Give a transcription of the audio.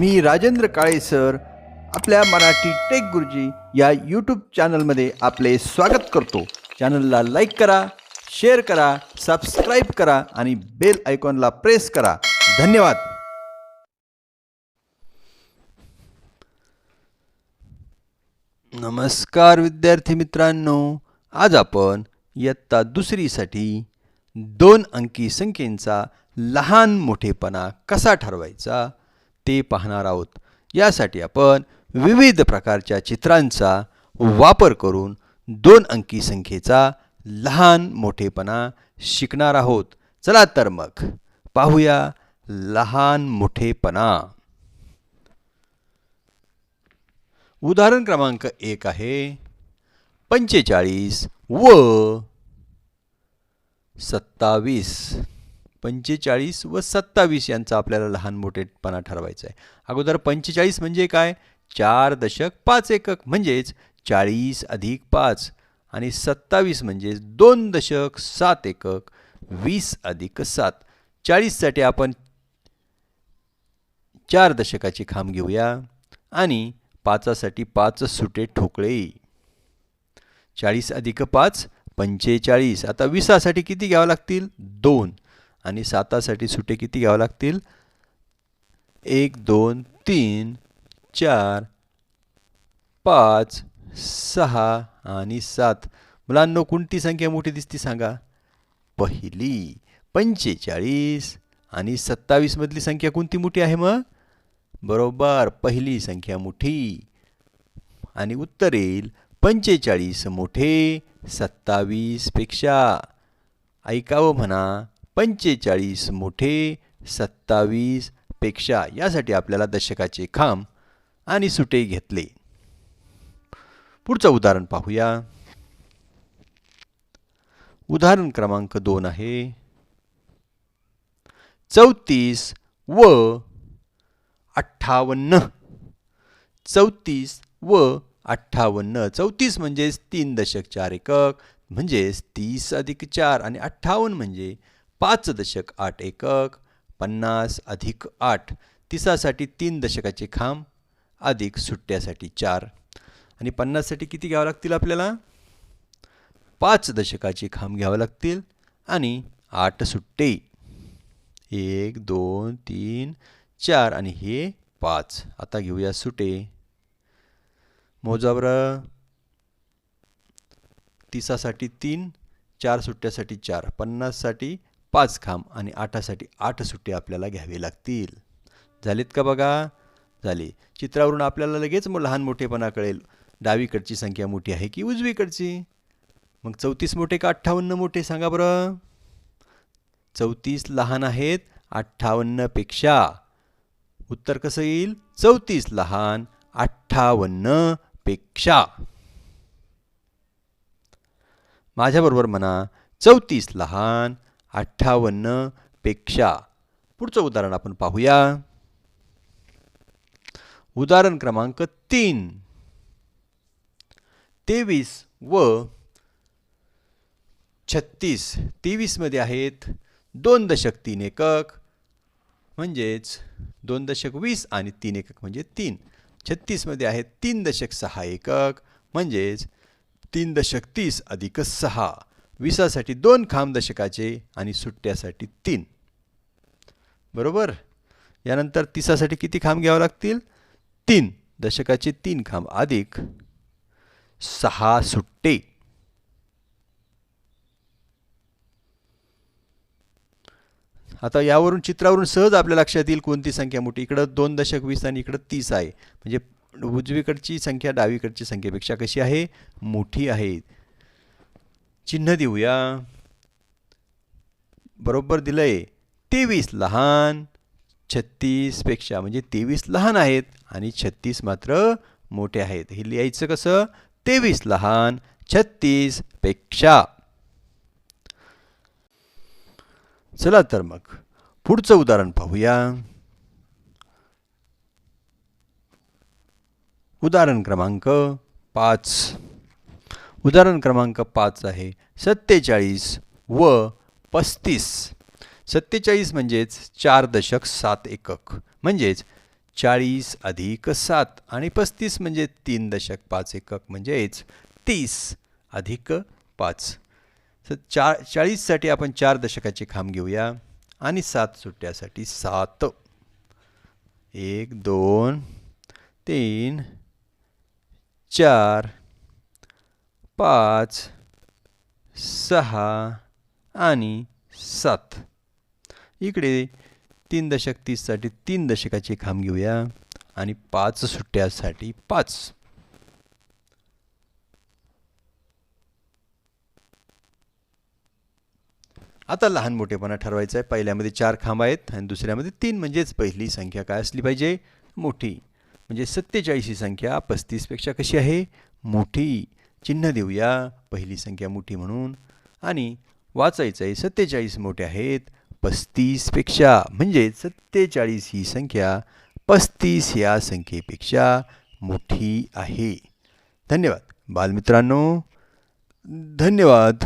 मी Rajendra Kale sir. आपल्या Marathi take गुरुजी या यूट्यूब चॅनलमध्ये आपले स्वागत करतो. चॅनलला लाईक करा शेअर करा सबस्क्राईब करा आणि बेल आयकॉनला प्रेस करा. धन्यवाद. नमस्कार विद्यार्थी मित्रांनो. आज आपण इयत्ता दुसरीसाठी दोन अंकी संख्येचा लहान मोठेपणा कसा ठरवायचा? ते पाहणार आहोत. यासाठी आपण विविध प्रकारच्या चित्रांचा वापर करून दोन अंकी संख्येचा लहान मोठेपणा शिकणार आहोत. चला तर मग पाहूया लहान मोठेपणा. उदाहरण क्रमांक एक आहे पंचेचाळीस व सत्तावीस. पंचेचाळीस व सत्तावीस यांचा आपल्याला लहान मोठेपणा ठरवायचा आहे. अगोदर पंचेचाळीस म्हणजे काय? चार दशक पाच एकक म्हणजेच चाळीस अधिक पाच आणि सत्तावीस म्हणजे दोन दशक सात एकक वीस अधिक सात. चाळीससाठी आपण चार दशकाची खांब घेऊया आणि पाचासाठी पाच सुटे ठोकळे. चाळीस अधिक पाच पंचेचाळीस. आता विसासाठी किती घ्यावं लागतील? दोन. आणि सातासाठी सुटे किती घ्यावं लागतील? एक दोन तीन चार पाच सहा आणि सात. मुलांनो कोणती संख्या मोठी दिसती सांगा? पहिली पंचेचाळीस आणि सत्तावीसमधली संख्या कोणती मोठी आहे मग? बरोबर पहिली संख्या मोठी. आणि उत्तर येईल पंचेचाळीस मोठे सत्तावीसपेक्षा ऐकावं म्हणा पंचेचाळीस मोठे सत्तावीसपेक्षा यासाठी आपल्याला दशकाचे खांब आणि सुटे घेतले. पुढचं उदाहरण पाहूया. उदाहरण क्रमांक दोन आहे. चौतीस व अठ्ठावन्न. चौतीस व अठ्ठावन्न. चौतीस म्हणजेच तीन दशक चार एकक म्हणजेच तीस अधिक चार आणि अठ्ठावन्न म्हणजे पाच दशक आठ एकक पन्नास अधिक आठ. तिसासाठी तीन दशकाचे खांब अधिक सुट्ट्यासाठी चार. आणि पन्नाससाठी किती घ्यावं लागतील आपल्याला? पाच दशकाचे खांब घ्यावं लागतील आणि आठ सुट्टे. एक दोन तीन चार आणि हे पाच. आता घेऊया सुटे. मोजा बरं. तिसासाठी तीन चार सुट्ट्यासाठी चार. पन्नाससाठी पाच खांब आणि आठासाठी आठ सुट्टी आपल्याला घ्यावी लागतील. झालेत का बघा? झाले. चित्रावरून आपल्याला लगेच मग लहान मोठेपणा कळेल. डावीकडची संख्या मोठी आहे की उजवीकडची? मग चौतीस मोठे का अठ्ठावन्न मोठे सांगा बरं? चौतीस लहान आहेत अठ्ठावन्नपेक्षा उत्तर कसं येईल? चौतीस लहान अठ्ठावन्नपेक्षा माझ्याबरोबर म्हणा चौतीस लहान अठ्ठावन्नपेक्षा पुढचं उदाहरण आपण पाहूया. उदाहरण क्रमांक तीन. तेवीस व छत्तीस. तेवीसमध्ये आहेत दोन दशक तीन एकक. म्हणजेच दोन दशक वीस आणि तीन एकक म्हणजे तीन. छत्तीसमध्ये आहेत तीन दशक सहा एकक. म्हणजेच तीन दशक तीस अधिक सहा. विसासाठी दोन खांब दशकाचे आणि सुट्ट्यासाठी तीन. बरोबर? यानंतर तिसासाठी किती खांब घ्यावं लागतील? तीन. दशकाचे तीन खांब. अधिक सहा सुट्टे. आता यावरून चित्रावरून सहज आपल्या लक्षात येईल कोणती संख्या मोठी. इकडं दोन दशक वीस आणि इकडं तीस आहे. म्हणजे उजवीकडची संख्या डावीकडची संख्येपेक्षा कशी आहे? मोठी आहे. चिन्ह देऊया. बरोबर दिलंय. तेवीस लहान छत्तीसपेक्षा म्हणजे तेवीस लहान आहेत आणि छत्तीस मात्र मोठे आहेत. हे लिहायचं कसं? तेवीस लहान छत्तीसपेक्षा चला तर मग पुढचं उदाहरण पाहूया. उदाहरण क्रमांक पाच. उदाहरण क्रमांक पाच आहे. सत्तेचाळीस व पस्तीस. सत्तेचाळीस म्हणजेच चार दशक सात एकक. म्हणजेच चाळीस अधिक सात आणि पस्तीस म्हणजे तीन दशक पाच एकक. म्हणजेच तीस अधिक पाच. तर चा चाळीससाठी आपण चार दशकाचे खांब घेऊया आणि सात सुट्ट्यासाठी सात. एक दोन तीन चार पाच सहा आणि सात. इकडे तीन दशक तीससाठी तीन दशकाची खांब घेऊया आणि पाच सुट्ट्यासाठी पाच. आता लहान मोठेपणा ठरवायचा आहे. पहिल्यामध्ये चार खांब आहेत आणि दुसऱ्यामध्ये तीन. म्हणजेच पहिली संख्या काय असली पाहिजे? मोठी. म्हणजे सत्तेचाळीस ही संख्या पस्तीसपेक्षा कशी आहे? मोठी. चिन्ह देऊया पहिली संख्या मोठी म्हणून. आणि वाचायचं आहे सत्तेचाळीस मोठे आहेत पस्तीसपेक्षा म्हणजे सत्तेचाळीस ही संख्या पस्तीस या संख्येपेक्षा मोठी आहे. धन्यवाद. बालमित्रांनो धन्यवाद.